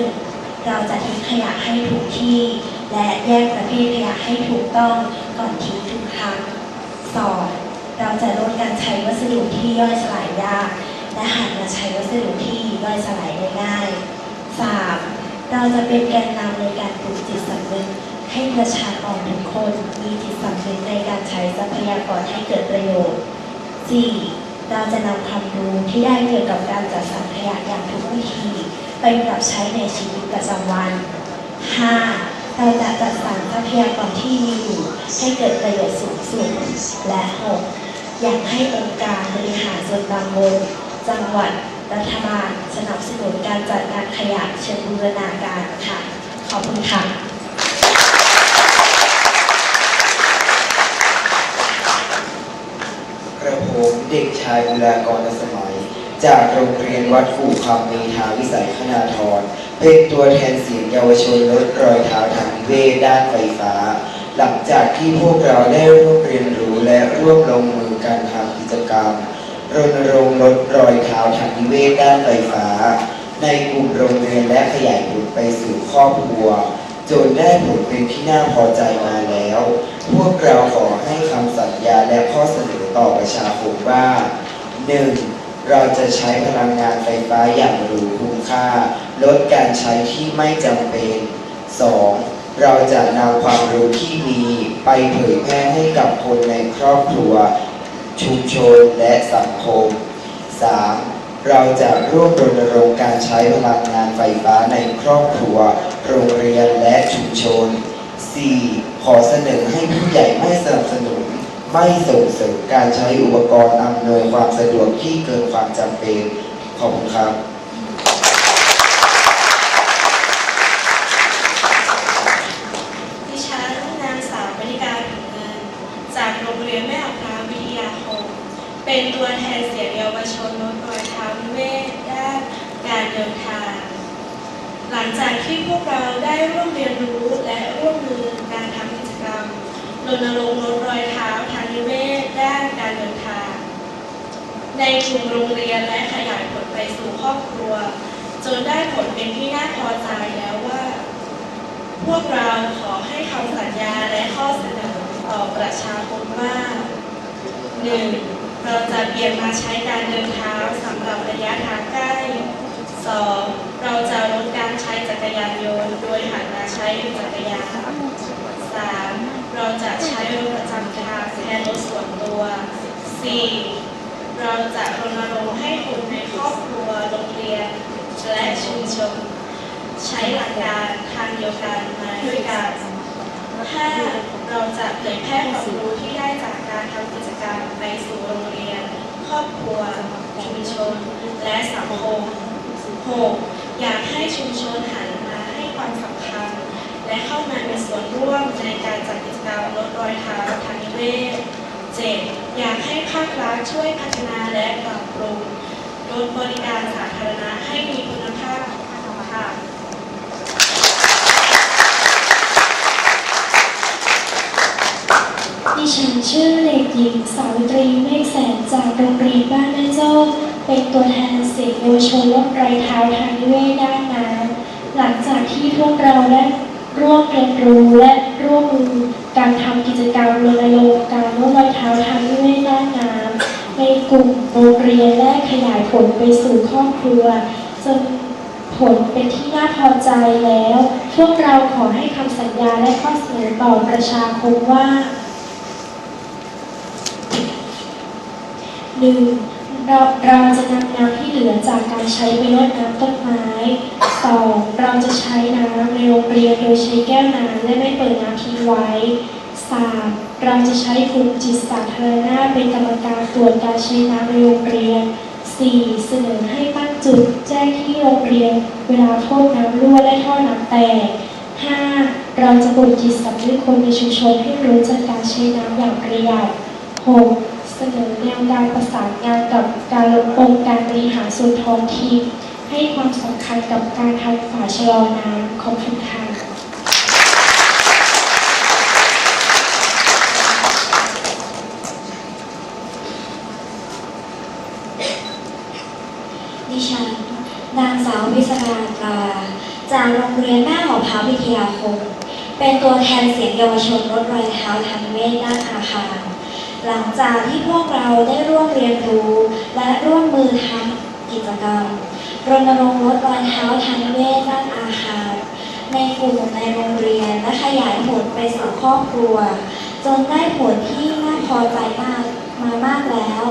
1. เราจะทิ้งขยะให้ถูกที่ และแยกประเภทขยะให้ถูกต้องก่อนทิ้งทุกครั้ง 2. เราจะลดการใช้วัสดุที่ย่อยสลายยาก และหันมาใช้วัสดุที่ย่อยสลายได้ง่าย 3. เราจะเป็นแกนนำในการปลูกจิตสำนึกให้ประชากรทุกคนมีจิตสำนึกในการใช้ทรัพยากรให้เกิดประโยชน์ 4. เราจะนำความรู้ที่ได้เกี่ยวกับการจัดสรรขยะอย่างถูกวิธี ไปปรับใช้ในชีวิตประจำวัน 5. เราจะจัดสรรทรัพยากรที่มีอยู่ให้เกิดประโยชน์สูงสุด และ 6. อยากให้องค์การบริหารส่วนตำบลจังหวัดรัฐบาลสนับสนุนการจัดการขยะเชิงบูรณาการค่ะ ขอบคุณค่ะกระผมเด็กชายบุรากรสมัย จากโรงเรียนวัดกู่คำมีทาวิสัยคณาธรเป็นตัวแทนเสียงเยาวชนลดรอยเท้าทางเวด้านไฟฟ้า หลังจากที่พวกเราได้ร่วมเรียนรู้และร่วมลงมือการทำกิจกรรมรณรงค์ลดรอยเท้าทางนิเวศด้านไฟฟ้า ในกลุ่มโรงเรียนและขยายผลไปสู่ครอบครัว จนได้ผลเป็นที่น่าพอใจมาแล้ว พวกเราขอให้คำสัญญาและข้อเสนอต่อประชาคมว่า 1. เราจะใช้พลังงานไฟฟ้าอย่างรู้คุ้มค่า ลดการใช้ที่ไม่จำเป็น 2. เราจะนำความรู้ที่มีไปเผยแพร่ให้กับคนในครอบครัว ชุมชนและสังคม 3. เราจะร่วมรณรงค์การใช้พลังงานไฟฟ้าในครอบครัว โรงเรียนและชุมชน 4. ขอเสนอให้ผู้ใหญ่ไม่สนับสนุน ไม่ส่งเสริมการใช้อุปกรณ์อำนวยความสะดวกที่เกินความจำเป็นขอบคุณครับดิฉันนางสาวบริกาผิวเงิน จากโรงเรียนแม่อพราวิทยาคม เป็นตัวแทนเสียงเยาวชนลดรอยเท้าวิเวศด้านการเดินทาง หลังจากที่พวกเราได้ร่วมเรียนรู้และร่วมมือการทำกิจกรรมรณรงค์ลดรอยเท้าทางนิเวศด้านการเดินทาง ในกลุ่มโรงเรียนและขยายผลไปสู่ครอบครัว จนได้ผลเป็นที่น่าพอใจแล้วว่า พวกเราขอให้คำสัญญาและข้อเสนอต่อประชาคมว่า 1. เราจะเปลี่ยนมาใช้การเดินเท้าสำหรับระยะทางใกล้ 2. เราจะลดการใช้จักรยานยนต์โดยหันมาใช้จักรยาน 3. เราจะใช้รถประจำทางแทนรถส่วนตัว 4. เราจะรณรงค์ให้คนในครอบครัวโรงเรียน และชุมชนใช้หลักการทางเดียวกันมาด้วยกัน 5. เราจะเผยแพร่ความรู้ที่ได้จากการทำกิจกรรมไปสู่โรงเรียน ครอบครัว ชุมชน และสังคม 6. อยากให้ชุมชนหันมาให้ความสำคัญ และเข้ามามีส่วนร่วมในการจัดกิจกรรมลดรอยเท้าทางนิเวศ 7. อยากให้ภาครัฐช่วยพัฒนาและปรับปรุงรถบริการสาธารณะให้มีคุณภาพค่ะดิฉันชื่อเด็กหญิงสาวิตรีเมฆแสนจากโรงเรียนบ้านแม่โจ้เป็นตัวแทนเสียงเยชนลดรเท้าทางนิเวศด้านน้ำหลังจากที่พวกเราได้ร่วมเรียนรู้และร่วมมือการทำกิจกรรมรณรงค์ กลุ่มโรงเรียนและขยายผลไปสู่ครอบครัว จนผลเป็นที่น่าพอใจแล้ว พวกเราขอให้คำสัญญาและข้อเสนอต่อประชาคมว่าหนึ่งเราเราจะนำน้ำที่เหลือจากการใช้ไปรดน้ำต้นไม้สองเราจะใช้น้ำในโรงเรียนโดยใช้แก้วน้ำและไม่เปิดน้ำทิ้งไว้สาม เราจะใช้กลุ่มจิตสาธารณะเป็นกรรมการตรวจการใช้น้ำในโรงเรียนสี่เสนอให้ตั้งจุดแจ้งที่โรงเรียน เวลาท่อน้ำรั่วและท่อน้ำแตก 5. เราจะปลุกจิตสำนึกคนในชุมชนให้รู้จักการใช้น้ำอย่างประหยัด 6. เสนอแนวการประสานงานกับการลงองค์การบริหารส่วนท้องถิ่นให้ความสำคัญกับการทำฝาชะลอน้ำขอบคุณค่ะดิฉันนางสา วพิศราตรากโรงเรียนแม่หอพระวิทยาคม เป็นตัวแทนเสียงเยาวชนลดรอยเท้าทางเวทด้านอาคารหลังจากที่พวกเราได้ร่วมเรียนรู้ และร่วมมือทำกิจกรรมรณรงค์ลดรอยเท้าทางเวทด้านอาคาร ในกลุ่มในโรงเรียนและขยายผลไปสู่ครอบครัว จนได้ผลที่น่าพอใจมากมามากแล้ว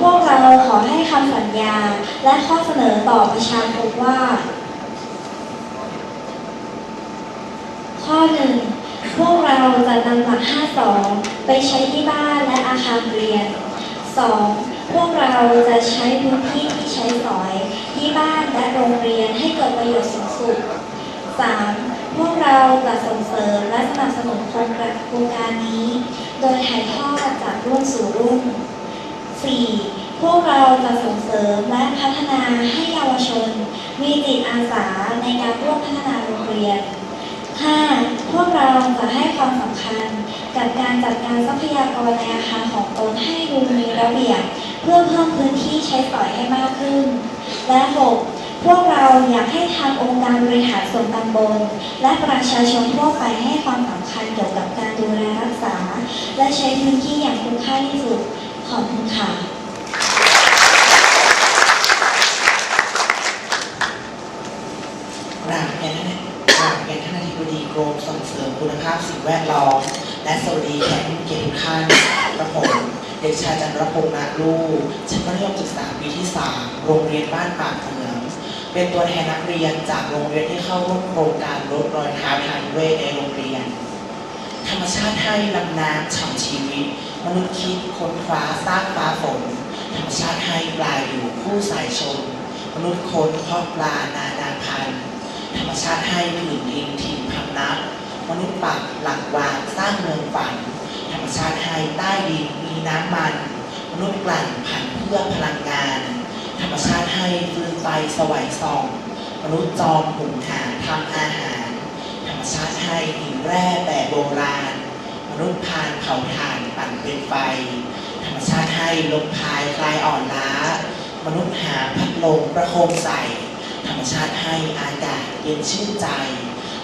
พวกเราขอให้คำสัญญาและข้อเสนอต่อประชาชนว่า ข้อหนึ่งพวกเราจะนำหลัก 52 ไปใช้ที่บ้านและอาคารเรียน 2. พวกเราจะใช้พื้นที่ที่ใช้สอย ที่บ้านและโรงเรียนให้เกิดประโยชน์สูงสุด 3. พวกเราจะส่งเสริมและสนับสนุนโครงการโครงการนี้ โดยถ่ายทอดจากรุ่นสู่รุ่น 4. พวกเราจะส่งเสริมและพัฒนาให้เยาวชน มีจิตอาสาในการร่วมพัฒนาโรงเรียน 5. พวกเราจะให้ความสำคัญกับการจัดการทรัพยากรในอาคารของตนให้ดูมีระเบียบ เพื่อเพิ่มพื้นที่ใช้สอยให้มากขึ้น และ 6. พวกเราอยากให้ทางองค์การบริหารส่วนตำบล และประชาชนทั่วไปให้ความสำคัญเกี่ยวกับการดูแลรักษา และใช้พื้นที่อย่างคุ้มค่าที่สุด ขอบคุณค่ะ กราบเรียนท่านกราบเรียนท่านอธิบดีกรมส่งเสริมคุณภาพสิ่งแวดล้อม และสวัสดีแขกผู้เกียรติทุกท่านกระผมเด็กชายจันทรพงษ์นาลูชั้นมัธยมศึกษาปีที่ 3 โรงเรียนบ้านปากเหมืองเป็นตัวแทนนักเรียนจากโรงเรียนที่เข้าร่วมโครงการลดรอยเท้าทางเวทในโรงเรียน ธรรมชาติให้ลำน้ำฉ่ำชีวิต มนุษย์คิดค้นฟ้าสร้างฟ้าฝนธรรมชาติให้ปลาอยู่คู่สายชน มนุษย์ค้นเพาะปลานานาพันธุ์ธรรมชาติให้ผืนดินถิ่นพำนับมนุษย์ปักหลักวางสร้างเมืองฝัน ธรรมชาติให้ใต้ดินมีน้ำมัน มนุษย์กลั่นผันเพื่อพลังงาน ธรรมชาติให้ฟืนไฟสวัยส่องมนุษย์จอมหุงหาทำอาหาร ธรรมชาติให้หินแร่แต่โบราณ มนุษย์พานเผาถ่านปั่นเป็นไฟ ธรรมชาติให้ลมพายคลายอ่อนล้า มนุษย์หาพัดลมประโคมใส่ ธรรมชาติให้อากาศเย็นชื่นใจ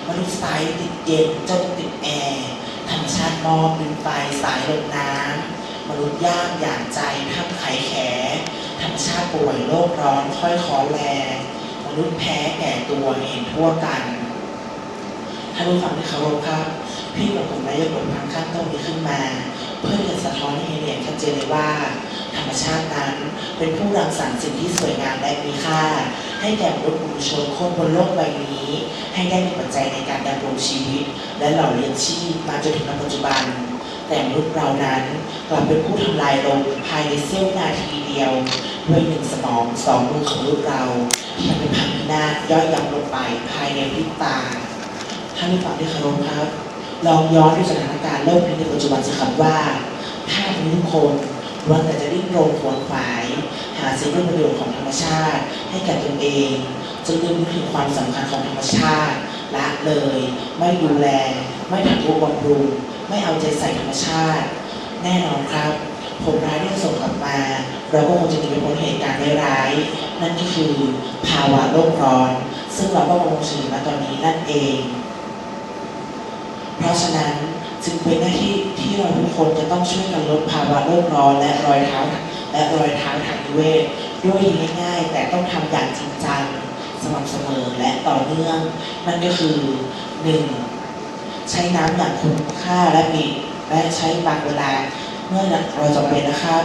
มนุษย์ไซติดเย็นจนติดแอร์ธรรมชาติมอบดินไฟสายลมน้ำมนุษย์ย่างอย่างใจทำไขแข ธรรมชาติป่วยโรคร้อนค่อยคอแลมนุษย์แพ้แก่ตัวเห็นทั่วกันท่านผู้ฟังที่เคารพครับ พี่กับผมได้ยกบทความข้างต้นนี้ขึ้นมา เพื่อจะสะท้อนให้เห็นอย่างชัดเจนเลยว่า ธรรมชาตินั้น เป็นผู้รังสรรค์สิ่งที่สวยงามและมีค่า ให้แก่มนุษย์ปุถุชนคนบนโลกใบนี้ ให้ได้มีปัจจัยในการดำรงชีวิต และหล่อเลี้ยงชีพมาจนถึงปัจจุบัน แต่มนุษย์เรานั้นกลับเป็นผู้ทำลายลงภายในเสี้ยวนาทีเดียวด้วยหนึ่งสมองสองมือของมนุษย์เราที่มันเป็นพังพินาย่อยยับลงไปภายในพริบตาท่านผู้ฟังที่เคารพครับ ลองย้อนดูสถานการณ์โลกในปัจจุบันสิครับว่าถ้านทุกคนล้วนแต่จะดิ้นรนขวนขวาย หาสิ่งประโยชน์ของธรรมชาติ ให้แก่ตนเองจนลืมถึงความสำคัญของธรรมชาติละเลย ไม่ดูแล ไม่ทำตัวบำรุงไม่เอาใจใส่ธรรมชาติ แน่นอนครับผลร้ายที่ส่งกลับมา เราก็คงจะหนีไม่พ้นเหตุการณ์ร้ายๆนั่นก็คือภาวะโลกร้อน ซึ่งเราก็กำลังเผชิญมาตอนนี้นั่นเอง เพราะฉะนั้นจึงเป็นหน้าที่ที่เราทุกคนจะต้องช่วยกันลดภาวะโลกร้อนและรอยเท้าและรอยเท้าทางนิเวศด้วยง่ายๆ แต่ต้องทำอย่างจริงจังสม่ำเสมอและต่อเนื่อง นั่นก็คือ 1. ใช้น้ำอย่างคุ้มค่าและมีและใช้บางเวลาเมื่อเราจำเป็นนะครับ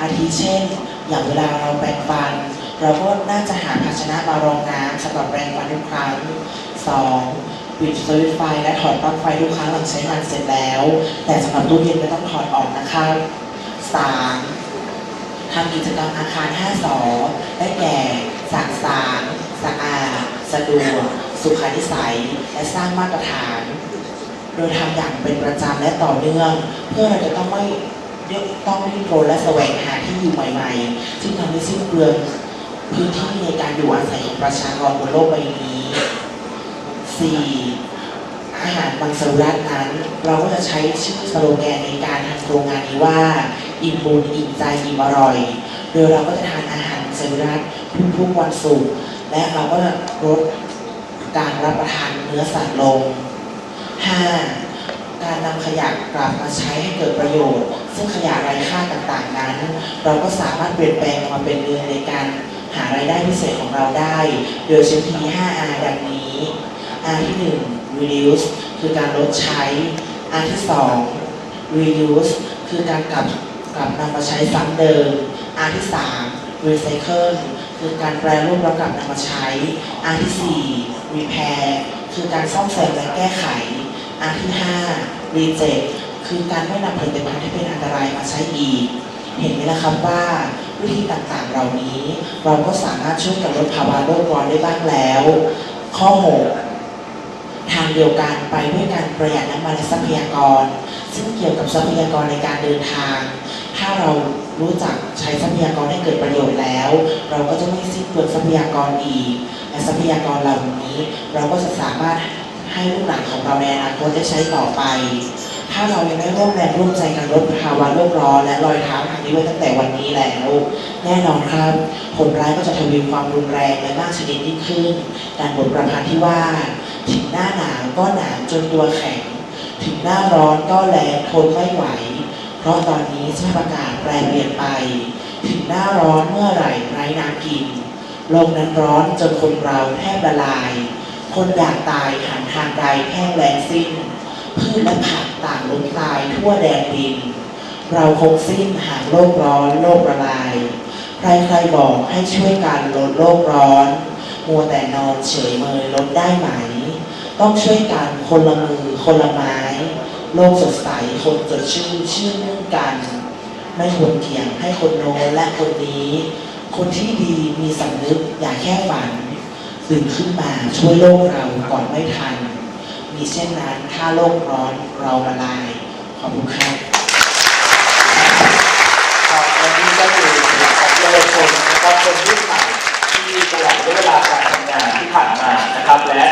อาทิเช่น อย่างเวลาเราแปรงฟัน เราก็น่าจะหาภาชนะมารองน้ำสำหรับแปรงฟันทุกครั้ง 2. ปิดสวิตช์ไฟและถอดปลั๊กไฟทุกครั้งหลังใช้งานเสร็จแล้ว แต่สำหรับตู้เย็นไม่ต้องถอดออกนะครับ 3. ทำกิจกรรมอาคาร 5 สอได้แก่สะสางสะอาดสะดวก สุขานิสัย และสร้างมาตรฐาน โดยทำอย่างเป็นประจำและต่อเนื่อง เพื่อเราจะต้องไม่เยต้องไม่ดิ้นรนและแสวงหาที่อยู่ใหม่ๆซึ่งทำให้สิ้นเปลืองพื้นที่ในการอยู่อาศัยของประชากรบนโลกใบนี้ 4. อาหารบางสวิรัตนั้น เราก็จะใช้ชื่อสโลแกนในการทำโครงงานนี้ว่า อิ่มบุญอิ่มใจอิ่มอร่อย โดยเราก็จะทานอาหารสวิรัตทุกๆวันศุกร์และเราก็จะลดการรับประทานเนื้อสัตว์ลง 5. การนำขยะกลับมาใช้ให้เกิดประโยชน์ ซึ่งขยะไร้ค่าต่างๆนั้น เราก็สามารถเปลี่ยนแปลงมาเป็นเงินในการหารายได้พิเศษของเราได้ โดยใช้วิธี 5R ดังนี้ R ที่ 1 reduce คือการลดใช้ R ที่ 2 reuse คือการกลับกลับนำมาใช้ซ้ำเดิม R ที่ 3 recycle คือการแปรรูปแล้วกลับนำมาใช้ R ที่ 4 repair คือการซ่อมแซมและแก้ไข อันที่ 5 reject คือการไม่นำผลิตภัณฑ์ที่เป็นอันตรายมาใช้อีก เห็นไหมล่ะครับว่าวิธีต่างๆเหล่านี้ เราก็สามารถช่วยกันลดภาวะโลกร้อนได้บ้างแล้ว ข้อ 6 ทางเดียวกันไปด้วยการประหยัดน้ำมันและทรัพยากร ซึ่งเกี่ยวกับทรัพยากรในการเดินทาง ถ้าเรารู้จักใช้ทรัพยากรให้เกิดประโยชน์แล้ว เราก็จะไม่สิ้นเปลืองทรัพยากรอีกและทรัพยากรเหล่านี้ เราก็จะสามารถให้ลูกหลานของเราในอนาคตได้ใช้ต่อไป ถ้าเรายังได้ร่วมแรงร่วมใจกันลดภาวะโลกร้อนและรอยเท้าทางนี้ไว้ตั้งแต่วันนี้แล้วแน่นอนครับผลร้ายก็จะทวีความรุนแรงและมากชนิดยิ่งขึ้นดังบทประพันธ์ที่ว่า ถึงหน้าหนาวก็หนาวจนตัวแข็ง ถึงหน้าร้อนก็แรงทนไม่ไหว เพราะตอนนี้สภาพอากาศแปรเปลี่ยนไป ถึงหน้าร้อนเมื่อไหร่ไร้น้ำกินลกนั้นร้อนจนคนเราแทบละลาย คนอยากตายหันทางใดแห้งแล้งสิ้น พืชและผักต่างล้มตายทั่วแดนดิน เราคงสิ้นหากโลกร้อนโลกละลาย ใครๆบอกให้ช่วยกันลดโลกร้อน มัวแต่นอนเฉยเมยลดได้ไหม ต้องช่วยกันคนละมือคนละไม้ โลกสดใสคนสดชื่นชื่นมื่งกัน ไม่ควรเถียงให้คนโน้นและคนนี้ คนที่ดีมีสำนึกอย่าแค่ฝันตื่นขึ้นมาช่วยโลกเราก่อนไม่ทัน มีเช่นนั้นถ้าโลกร้อนเราละลาย ขอบคุณครับวันนี้ก็คือของเยาวชนนะครับเนรุ่นใหม่ที่ตลอดเวลาการทำงานที่ผ่านมานะครับและ